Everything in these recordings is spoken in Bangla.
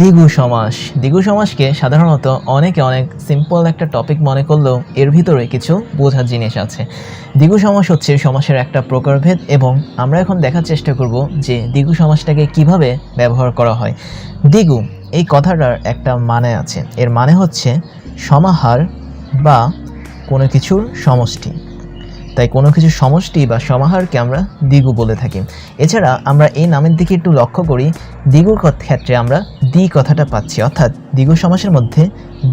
দ্বিগু সমাস। দ্বিগু সমাসকে সাধারণত অনেকে অনেক সিম্পল একটা টপিক মনে করলেও এর ভিতরে কিছু বোঝার জিনিস আছে। দ্বিগু সমাস হচ্ছে সমাসের একটা প্রকারভেদ এবং আমরা এখন দেখার চেষ্টা করব যে দ্বিগু সমাসটাকে কীভাবে ব্যবহার করা হয়। দ্বিগু, এই কথাটার একটা মানে আছে। এর মানে হচ্ছে সমাহার বা কোনো কিছুর সমষ্টি। তাই কোনো কিছু সমষ্টি বা সমাহারকে আমরা দ্বিগু বলে থাকি। এছাড়া আমরা এই নামের দিকে একটু লক্ষ্য করি, দ্বিগুর ক্ষেত্রে আমরা দ্বি কথাটা পাচ্ছি। অর্থাৎ দ্বিগু সমাসের মধ্যে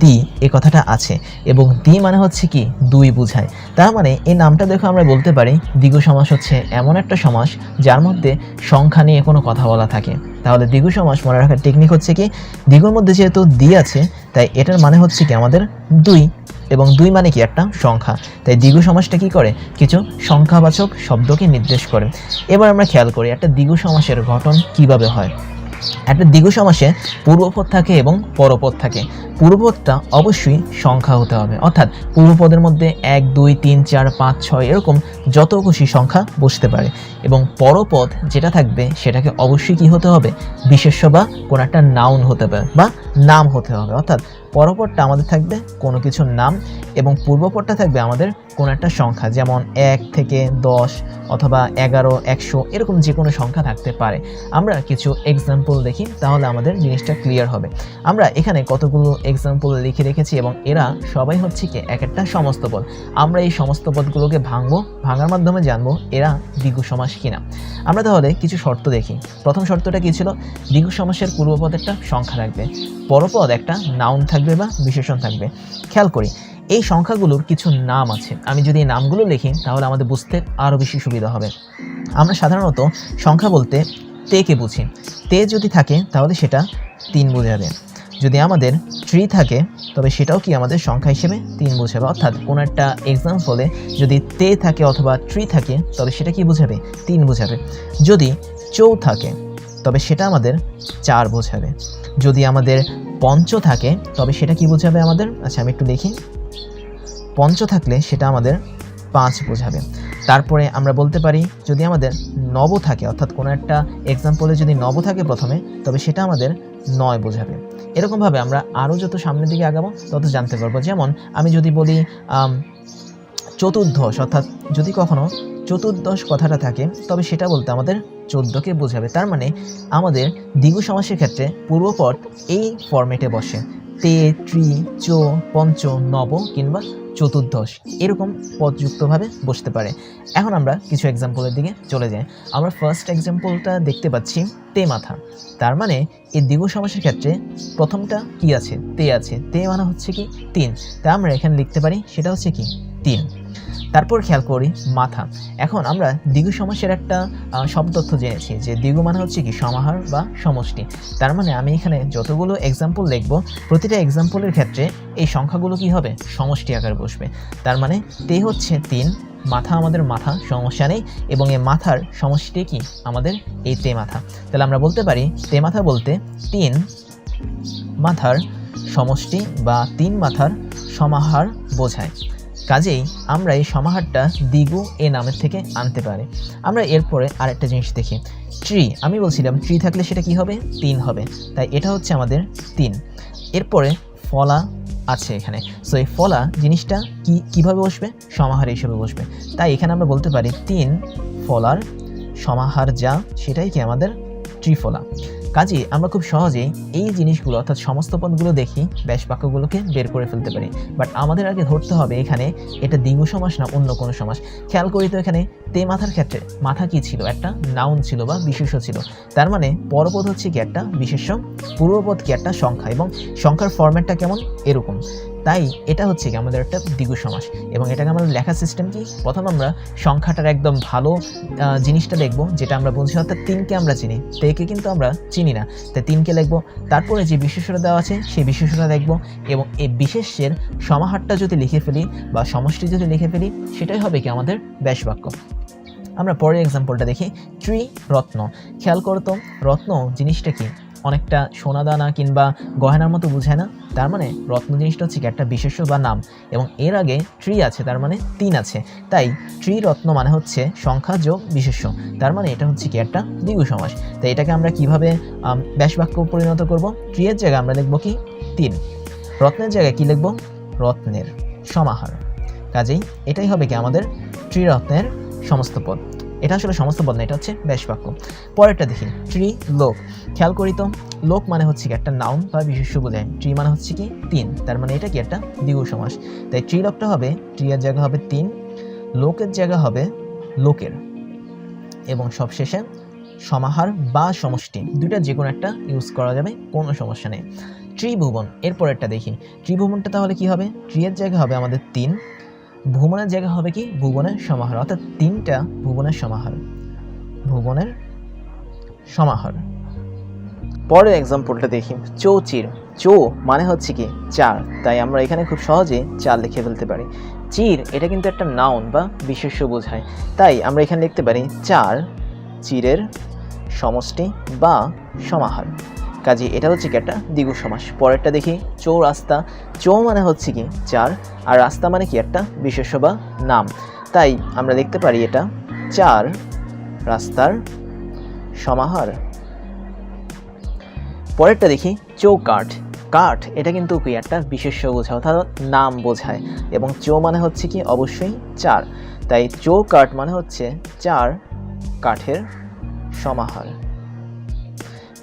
দ্বি এ কথাটা আছে এবং দ্বি মানে হচ্ছে কি? দুই বোঝায়। তার মানে এই নামটা দেখো আমরা বলতে পারি, দ্বিগু সমাস হচ্ছে এমন একটা সমাস যার মধ্যে সংখ্যা নিয়ে কোনো কথা বলা থাকে। তাহলে দ্বিগু সমাস মনে রাখার টেকনিক হচ্ছে কি? দ্বিগুর মধ্যে যেহেতু দ্বি আছে, তাই এটার মানে হচ্ছে কি? আমাদের দুই। এবং দুই মানে কি? একটা সংখ্যা। তাই দ্বিগু সমাসটা কি করে? কিছু সংখ্যাবাচক শব্দকে নির্দেশ করে। এবার আমরা খেয়াল করি, একটা দ্বিগু সমাসের গঠন কীভাবে হয়? একটা দ্বিগু সমাসে পূর্বপদ থাকে এবং পরপদ থাকে। পূর্বপদটা অবশ্যই সংখ্যা হতে হবে। অর্থাৎ পূর্বপদের মধ্যে এক, দুই, তিন, চার, পাঁচ, ছয় এরকম যত খুশি সংখ্যা বসতে পারে। এবং পরপদ যেটা থাকবে সেটাকে অবশ্যই কি হতে হবে? বিশেষ্য বা কোনো একটা নাউন হতে হবে বা নাম হতে হবে। অর্থাৎ পরপরটা আমাদের থাকবে কোনো কিছুর নাম এবং পূর্বপরটা থাকবে আমাদের কোনো একটা সংখ্যা, যেমন এক থেকে দশ অথবা এগারো, একশো, এরকম যে কোনো সংখ্যা থাকতে পারে। আমরা কিছু এক্সাম্পল দেখি, তাহলে আমাদের জিনিসটা ক্লিয়ার হবে। আমরা এখানে কতগুলো এক্সাম্পল লিখে রেখেছি এবং এরা সবাই হচ্ছে কি এক একটা সমস্ত পদ। আমরা এই সমস্ত পদগুলোকে ভাঙবো, ভাঙার মাধ্যমে জানব এরা দ্বিগু সমাস কিনা। আমরা তাহলে কিছু শর্ত দেখি। প্রথম শর্তটা কী ছিল? দ্বিগু সমাসের পূর্বপদ একটা সংখ্যা থাকবে পরপদ একটা নাউন থাকবে বা বিশেষণ থাকবে। খেয়াল করি, এই সংখ্যাগুলোর কিছু নাম আছে। আমি যদি এই নামগুলো লিখি, তাহলে আমাদের বুঝতে আরও বেশি সুবিধা হবে। আমরা সাধারণত সংখ্যা বলতে তেকে বুঝি। তে যদি থাকে, তাহলে সেটা তিন বোঝাবে যদি আমাদের ট্রি থাকে, তবে সেটাও কি আমাদের সংখ্যা হিসেবে তিন বোঝাবে অর্থাৎ কোনো একটা এক্সাম্পলে যদি তে থাকে অথবা ট্রি থাকে, তবে সেটা কি বোঝাবে? তিন বোঝাবে। যদি চৌ থাকে, তবে সেটা আমাদের চার বোঝাবে। যদি আমাদের পঞ্চ থাকে, তবে সেটা কি বোঝাবে আমাদের? আচ্ছা আমি একটু দেখি। পঞ্চ থাকলে সেটা আমাদের পাঁচ বোঝাবে। তারপরে আমরা বলতে পারি, যদি আমাদের নব থাকে, অর্থাৎ কোনো একটা এক্সাম্পলে যদি নব থাকে প্রথমে, তবে সেটা আমাদের নয় বোঝাবে। এরকমভাবে আমরা আরও যত সামনের দিকে আগাবো, তত জানতে পারব। যেমন, আমি যদি বলি চতুর্দশ, অর্থাৎ যদি কখনও চতুর্দশ কথাটা থাকে, তবে সেটা বলতে আমাদের চোদ্দোকে বোঝাবে। তার মানে আমাদের দ্বিগু সমাসের ক্ষেত্রে পূর্বপদ এই ফরম্যাটে বসে। তে, ত্রি, চো, পঞ্চ, নব কিংবা চতুর্দশ এরকম পদযুক্তভাবে বসতে পারে। এখন আমরা কিছু এক্সাম্পলের দিকে চলে যাই। আমরা ফার্স্ট এক্সাম্পলটা দেখতে পাচ্ছি তে মাথা। তার মানে এই দ্বিগু সমাসের ক্ষেত্রে প্রথমটা কি আছে? তে আছে। তে মানে হচ্ছে কি তিন। তা আমরা এখানে লিখতে পারি, সেটা হচ্ছে কি? তিন। তারপর খেয়াল করি মাথা। এখন আমরা দ্বিগু সমাসের একটা আহ, শব্দর্থ জেনেছি যে দ্বিগু মানে হচ্ছে কি সমাহার বা সমষ্টি। তার মানে আমি এখানে যতগুলো এক্সাম্পল লিখব প্রতিটা এক্সাম্পলের ক্ষেত্রে এই সংখ্যাগুলো কি হবে? সমষ্টি আকারে বসবে। তার মানে তে হচ্ছে তিন মাথা আমাদের মাথা সমস্যা নেই এবং এই মাথার সমষ্টি কি? আমাদের এই তে মাথা। তাহলে আমরা বলতে পারি তে মাথা বলতে তিন মাথার সমষ্টি বা তিন মাথার সমাহার বোঝায়। কাজেই আমরা এই সমাহারটা দিগু এ নামের থেকে আনতে পারি। আমরা এরপরে আরেকটা জিনিস দেখি। ট্রি, আমি বলছিলাম, ট্রি থাকলে সেটা কি হবে? তিন হবে। তাই এটা হচ্ছে আমাদের তিন। এরপরে ফলা আছে এখানে। সো এই ফলা জিনিসটা কি, কীভাবে বসবে? সমাহার হিসেবে বসবে। তাই এখানে আমরা বলতে পারি, তিন ফলার সমাহার যা, সেটাই কি আমাদের ত্রিফলা কাজে আমরা খুব সহজেই এই জিনিসগুলো, অর্থাৎ সমস্ত পদগুলো দেখি, ব্যাস বাক্যগুলোকে বের করে ফেলতে পারি। বাট আমাদের আগে ধরতে হবে এখানে, এটা দ্বিগু সমাস না অন্য কোনো সমাস? খেয়াল করি তো এখানে, তে মাথার ক্ষেত্রে, মাথা কি ছিল? একটা নাউন ছিল বা বিশেষ ছিল। তার মানে পরপদ হচ্ছে কি একটা বিশেষ্য, পূর্বপদ কি একটা সংখ্যা, এবং সংখ্যার ফরম্যাটটা কেমন? এরকম। তাই এটা হচ্ছে কি আমাদের একটা দ্বিগু সমাস। এবং এটাকে আমাদের লেখার সিস্টেম কি? প্রথম আমরা সংখ্যাটার একদম ভালো জিনিসটা লিখব, যেটা আমরা বলছি, অর্থাৎ তিনকে আমরা চিনি। তেকে কিন্তু আমরা চিনি না। তাই তিনকে লিখব, তারপরে যে বিশেষটা দেওয়া আছে সেই বিশেষটা দেখব এবং এই বিশেষের সমাহারটা যদি লিখে ফেলি, বা সমষ্টি যদি লিখে ফেলি, সেটাই হবে কি আমাদের ব্যাস বাক্য আমরা পরের এক্সাম্পলটা দেখি। ট্রি রত্ন খেয়াল করতো রত্ন জিনিসটা কি? অনেকটা সোনাদানা কিংবা গয়নার মতো বোঝায় না? তার মানে রত্ন জিনিসটা হচ্ছে কি একটা বিশেষ্য বা নাম এবং এর আগে ট্রি আছে, তার মানে তিন আছে। তাই ট্রি রত্ন মানে হচ্ছে সংখ্যা যোগ বিশেষ্য। তার মানে এটা হচ্ছে কি একটা দ্বিগু সমাস। তাই এটাকে আমরা কীভাবে ব্যাসবাক্য পরিণত করব? ট্রি এর জায়গায় আমরা লিখব কি? তিন। রত্নের জায়গায় কি লিখব? রত্নের সমাহার। কাজেই এটাই হবে কি আমাদের ত্রিরত্নের সমস্ত পদ। এটা আসলে সমস্ত পদ না এটা হচ্ছে ব্যাসবাক্য পরেরটা দেখি ট্রি লোক খেয়াল করি তো লোক মানে হচ্ছে কি একটা নাউন বা বিশেষ্য বোঝায় ট্রি মানে হচ্ছে কি তিন, তার মানে এটা কি একটা দ্বিগু সমাস। তাই ট্রি লোকটা হবে ট্রি এর জায়গা হবে তিন লোকের জায়গা হবে লোকের এবং সবশেষে সমাহার বা সমষ্টি, দুইটা যে কোনো একটা ইউজ করা যাবে, কোনো সমস্যা নেই। ত্রিভুবন এরপরেরটা দেখি। ত্রিভুবনটা তাহলে কি হবে? ট্রি এর জায়গা হবে আমাদের তিন ভুবনের জায়গা হবে কি? ভুবনের সমাহার। অর্থাৎ তিনটা ভুবনের সমাহার। ভুবনের সমাহার। পরের এক্সাম্পলটা দেখি। চৌচির। চৌ মানে হচ্ছে কি? চার। তাই আমরা এখানে খুব সহজে চার লিখে ফেলতে পারি। চির, এটা কিন্তু একটা নাউন বা বিশেষ্য বোঝায়। তাই আমরা এখানে লিখতে পারি চার, চিরের সমষ্টি বা সমাহার। কাজে এটা হচ্ছে কি একটা দ্বিগু সমাস। পরেরটা দেখি চৌ রাস্তা চৌ মানে হচ্ছে কি চার, আর রাস্তা মানে কি একটা বিশেষ্য বা নাম। তাই আমরা দেখতে পারি এটা চার রাস্তার সমাহার। পরেরটা দেখি, চৌকাঠ। কাঠ, এটা কিন্তু কি একটা বিশেষ্য বোঝায়, অর্থাৎ নাম বোঝায়। এবং চৌ মানে হচ্ছে কি অবশ্যই চার। তাই চৌকাঠ মানে হচ্ছে চার কাঠের সমাহার।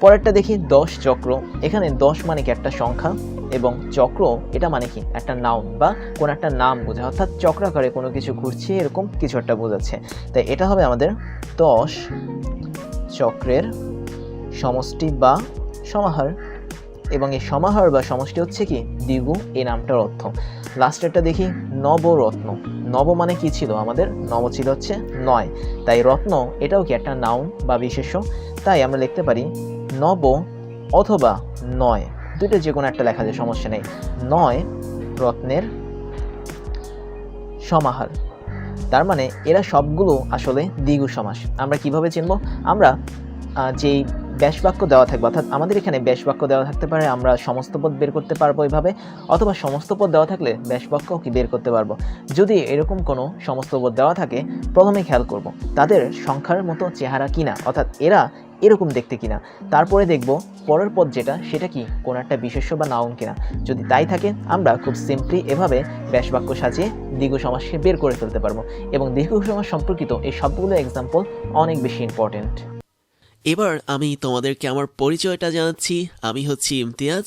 পরেরটা দেখি দশ চক্র। এখানে দশ মানে কি একটা সংখ্যা? এবং চক্র এটা মানে কি? একটা নাউন বা কোনো একটা নাম বোঝায়। অর্থাৎ চক্রাকারে কোনো কিছু ঘুরছে, এরকম কিছু একটা বোঝাচ্ছে। তাই এটা হবে আমাদের দশ চক্রের সমষ্টি বা সমাহার। এবং এই সমাহার বা সমষ্টি হচ্ছে কি? দ্বিগু, এই নামটার অর্থ। লাস্টেরটা দেখি নবরত্ন। নব মানে কি ছিল? আমাদের নব ছিল হচ্ছে নয়। তাই রত্ন এটাও কি একটা নাউন বা বিশেষ্য? তাই আমরা লিখতে পারি নব অথবা নয়। দুটো যে কোনো একটা লেখা যায়, সমস্যা নেই। নয় রত্নের সমাহার। তার মানে এরা সবগুলো আসলে দ্বিগু সমাস। আমরা কীভাবে চিনব? আমরা যেই ব্যাসবাক্য দেওয়া থাকবে, অর্থাৎ আমাদের এখানে ব্যাসবাক্য দেওয়া থাকতে পারে, আমরা সমস্ত পদ বের করতে পারব এইভাবে অথবা সমস্ত পদ দেওয়া থাকলে ব্যাসবাক্য কি বের করতে পারব। যদি এরকম কোনো সমস্ত পদ দেওয়া থাকে, প্রথমে খেয়াল করব, তাদের সংখ্যার মতো চেহারা কিনা, অর্থাৎ এরা এরকম দেখতে কিনা। তারপরে দেখব পরের পদ যেটা, সেটা কি? কোনো একটা বিশেষ্য বা নাউন কিনা। যদি তাই থাকে, আমরা খুব সিম্পলি এভাবে ব্যাসবাক্য সাজিয়ে দীর্ঘ সমাজকে বের করে ফেলতে পারব এবং দীর্ঘ সমাজ সম্পর্কিত এই সবগুলো এক্সাম্পল অনেক বেশি ইম্পর্টেন্ট এবার আমি তোমাদেরকে আমার পরিচয়টা জানাচ্ছি। আমি হচ্ছি ইমতিয়াজ।